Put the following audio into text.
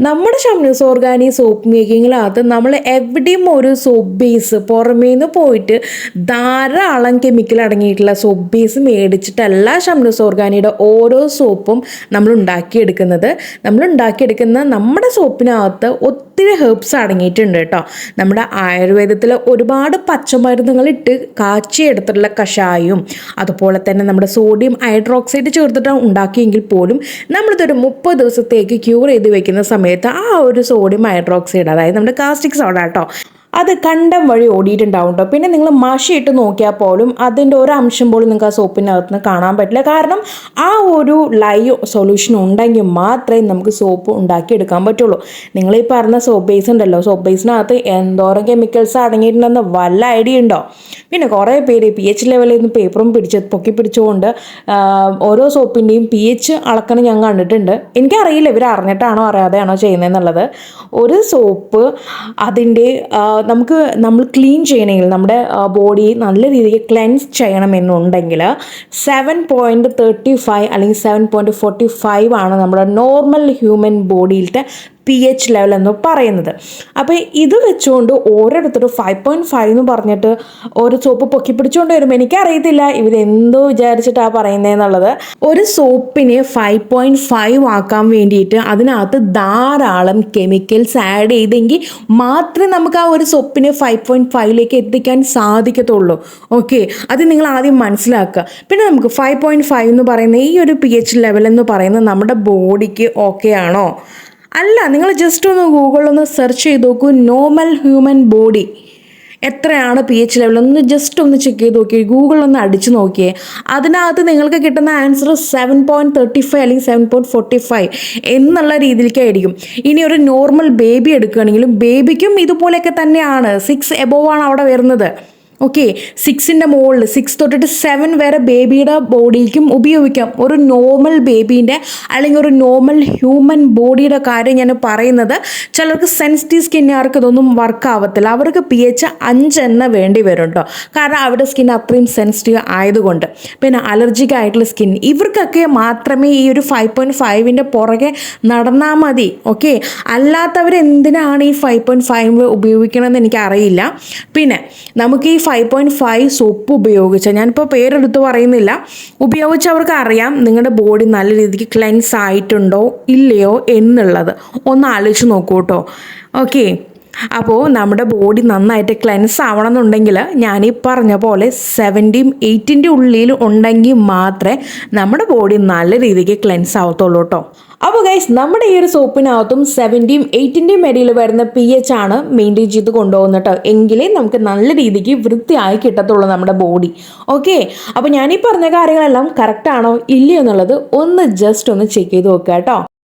നമ്മുടെ ഷംനൂസ് organic soap മേക്കിങ്ങിനകത്ത് നമ്മൾ എവിടെയും ഒരു സോപ്പ് ബേസ് പുറമേ നിന്ന് പോയിട്ട് ധാരാളം കെമിക്കൽ അടങ്ങിയിട്ടുള്ള സോപ്പ് ബേസ് മേടിച്ചിട്ടല്ല ഷംനൂസ് ഓർഗാനിയുടെ ഓരോ സോപ്പും നമ്മൾ ഉണ്ടാക്കിയെടുക്കുന്നത്. നമ്മൾ ഉണ്ടാക്കിയെടുക്കുന്ന നമ്മുടെ സോപ്പിനകത്ത് ഒത്തിരി ഹെർബ്സ് അടങ്ങിയിട്ടുണ്ട് കേട്ടോ. നമ്മുടെ ആയുർവേദത്തിൽ ഒരുപാട് പച്ചമരുന്നുകൾ ഇട്ട് കാച്ചിയെടുത്തിട്ടുള്ള കഷായവും അതുപോലെ തന്നെ നമ്മുടെ സോഡിയം ഹൈഡ്രോക്സൈഡ് ചേർത്തിട്ടാണ് ഉണ്ടാക്കിയെങ്കിൽ പോലും നമ്മളിതൊരു മുപ്പത് ദിവസത്തേക്ക് ക്യൂർ ചെയ്ത് വെക്കുന്ന സമയത്ത് ആ ഒരു സോഡിയം ഹൈഡ്രോക്സൈഡ് അതായത് നമ്മുടെ കാസ്റ്റിക് സോഡ കേട്ടോ അത് കണ്ടം വഴി ഓടിയിട്ടുണ്ടാവും കേട്ടോ പിന്നെ നിങ്ങൾ മഷിയിട്ട് നോക്കിയാൽ പോലും അതിന്റെ ഒരു അംശം പോലും നിങ്ങൾക്ക് ആ സോപ്പിനകത്ത് നിന്ന് കാണാൻ പറ്റില്ല. കാരണം ആ ഒരു ലൈവ് സൊല്യൂഷൻ ഉണ്ടെങ്കിൽ മാത്രമേ നമുക്ക് സോപ്പ് ഉണ്ടാക്കിയെടുക്കാൻ പറ്റുള്ളൂ. നിങ്ങൾ ഈ പറഞ്ഞ സോപ്പ് ബേസ് ഉണ്ടല്ലോ. സോപ്പ് ബേസിനകത്ത് എന്തോരം കെമിക്കൽസ് അടങ്ങിയിട്ടുണ്ടെന്ന് വല്ല ഐഡിയ ഉണ്ടോ? പിന്നെ കുറേ പേര് പി എച്ച് ലെവലിൽ നിന്ന് പേപ്പറും പിടിച്ച് പൊക്കി പിടിച്ചുകൊണ്ട് ഓരോ സോപ്പിന്റെയും പി എച്ച് അളക്കണം ഞാൻ കണ്ടിട്ടുണ്ട്. എനിക്കറിയില്ല ഇവർ അറിഞ്ഞിട്ടാണോ അറിയാതെയാണോ ചെയ്യുന്നതെന്നുള്ളത്. ഒരു സോപ്പ് അതിന്റെ നമുക്ക് നമ്മൾ ക്ലീൻ ചെയ്യണമെങ്കിൽ നമ്മുടെ ബോഡി നല്ല രീതിക്ക് ക്ലെൻസ് ചെയ്യണമെന്നുണ്ടെങ്കിൽ സെവൻ പോയിന്റ് തേർട്ടി ഫൈവ് അല്ലെങ്കിൽ സെവൻ പോയിന്റ് ഫോർട്ടി ഫൈവ് ആണ് നമ്മുടെ നോർമൽ ഹ്യൂമൻ ബോഡിയിലത്തെ പി എച്ച് ലെവൽ എന്ന് പറയുന്നത്. അപ്പോൾ ഇത് വെച്ചുകൊണ്ട് ഓരോരുത്തരും ഫൈവ് പോയിന്റ് ഫൈവ് എന്ന് പറഞ്ഞിട്ട് ഒരു സോപ്പ് പൊക്കി പിടിച്ചുകൊണ്ട് വരുമ്പോൾ എനിക്കറിയത്തില്ല ഇവരെന്തോ വിചാരിച്ചിട്ടാണ് പറയുന്നതെന്നുള്ളത് ഒരു സോപ്പിനെ ഫൈവ് പോയിന്റ് ഫൈവ് ആക്കാൻ വേണ്ടിയിട്ട് അതിനകത്ത് ധാരാളം കെമിക്കൽസ് ആഡ് ചെയ്തെങ്കിൽ മാത്രമേ നമുക്ക് ആ ഒരു സോപ്പിനെ ഫൈവ് പോയിന്റ് ഫൈവിലേക്ക് എത്തിക്കാൻ സാധിക്കത്തുള്ളൂ. ഓക്കെ അത് നിങ്ങൾ ആദ്യം മനസ്സിലാക്കുക. പിന്നെ നമുക്ക് ഫൈവ് പോയിന്റ് ഫൈവ് എന്ന് പറയുന്ന ഈ ഒരു പി എച്ച് ലെവൽ എന്ന് പറയുന്നത് നമ്മുടെ ബോഡിക്ക് ഓക്കെ ആണോ? അല്ല നിങ്ങൾ ജസ്റ്റ് ഒന്ന് ഗൂഗിളിലൊന്ന് സെർച്ച് ചെയ്ത് നോക്കൂ നോർമൽ ഹ്യൂമൻ ബോഡി എത്രയാണ് പി എച്ച് ലെവൽ ഒന്ന് ജസ്റ്റ് ഒന്ന് ചെക്ക് ചെയ്ത് നോക്കിയേ ഗൂഗിളിൽ ഒന്ന് അടിച്ച് നോക്കിയേ. അതിനകത്ത് നിങ്ങൾക്ക് കിട്ടുന്ന answer seven point thirty five അല്ലെങ്കിൽ സെവൻ പോയിന്റ് ഫോർട്ടി ഫൈവ് എന്നുള്ള രീതിയിലേക്കായിരിക്കും. ഇനി ഒരു നോർമൽ ബേബി എടുക്കുകയാണെങ്കിലും ബേബിക്കും ഇതുപോലെയൊക്കെ തന്നെയാണ്. സിക്സ് എബോവ് ആണ് അവിടെ വരുന്നത്. ഓക്കെ സിക്സിന്റെ മുകളിൽ സിക്സ് തൊട്ടിട്ട് സെവൻ വരെ ബേബിയുടെ ബോഡിക്കും ഉപയോഗിക്കാം. ഒരു നോർമൽ ബേബീന്റെ അല്ലെങ്കിൽ ഒരു നോർമൽ ഹ്യൂമൻ ബോഡിയുടെ കാര്യം ഞാൻ പറയുന്നത്. ചിലർക്ക് സെൻസിറ്റീവ് സ്കിന്നുകാർക്ക് ഇതൊന്നും വർക്ക് ആവത്തില്ല. അവർക്ക് പി എച്ച് അഞ്ച് എന്ന വേണ്ടി വരും കാരണം അവരുടെ സ്കിൻ അത്രയും സെൻസിറ്റീവ് ആയതുകൊണ്ട്. പിന്നെ അലർജിക് ആയിട്ടുള്ള സ്കിൻ ഇവർക്കൊക്കെ മാത്രമേ ഈ ഒരു ഫൈവ് പോയിന്റ് ഫൈവിന്റെ പുറകെ നടന്നാൽ മതി. ഓക്കെ അല്ലാത്തവരെന്തിനാണ് ഈ ഫൈവ് പോയിന്റ് ഫൈവ് ഉപയോഗിക്കണമെന്ന് എനിക്കറിയില്ല. പിന്നെ നമുക്ക് ഈ ഫൈവ് പോയിന്റ് ഫൈവ് സോപ്പ് ഉപയോഗിച്ച. ഞാനിപ്പോൾ പേരെടുത്ത് പറയുന്നില്ല. ഉപയോഗിച്ചവർക്ക് അറിയാം നിങ്ങളുടെ ബോഡി നല്ല രീതിക്ക് ക്ലെൻസ് ആയിട്ടുണ്ടോ ഇല്ലയോ എന്നുള്ളത്. ഒന്ന് ആലോചിച്ച് നോക്കൂ കേട്ടോ ഓക്കെ അപ്പോൾ നമ്മുടെ ബോഡി നന്നായിട്ട് ക്ലെൻസ് ആവണം എന്നുണ്ടെങ്കിൽ ഞാൻ ഈ പറഞ്ഞ പോലെ സെവന്റിയും എയ്റ്റിന്റെ ഉള്ളിൽ ഉണ്ടെങ്കിൽ മാത്രമേ നമ്മുടെ ബോഡി നല്ല രീതിക്ക് ക്ലെൻസ് ആവത്തുള്ളൂ കേട്ടോ അപ്പോൾ ഗൈസ് നമ്മുടെ ഈ ഒരു സോപ്പിനകത്തും സെവന്റിയും എയ്റ്റിന്റെയും ഇടയിൽ വരുന്ന പി എച്ച് ആണ് മെയിന്റെയിൻ ചെയ്ത് കൊണ്ടുപോകുന്നത് എങ്കിലേ നമുക്ക് നല്ല രീതിക്ക് വൃത്തിയായി കിട്ടത്തുള്ളൂ നമ്മുടെ ബോഡി ഓക്കെ അപ്പോൾ ഞാനീ പറഞ്ഞ കാര്യങ്ങളെല്ലാം കറക്റ്റ് ആണോ ഇല്ലയോ എന്നുള്ളത് ഒന്ന് ജസ്റ്റ് ഒന്ന് ചെക്ക് ചെയ്ത് നോക്കുക കേട്ടോ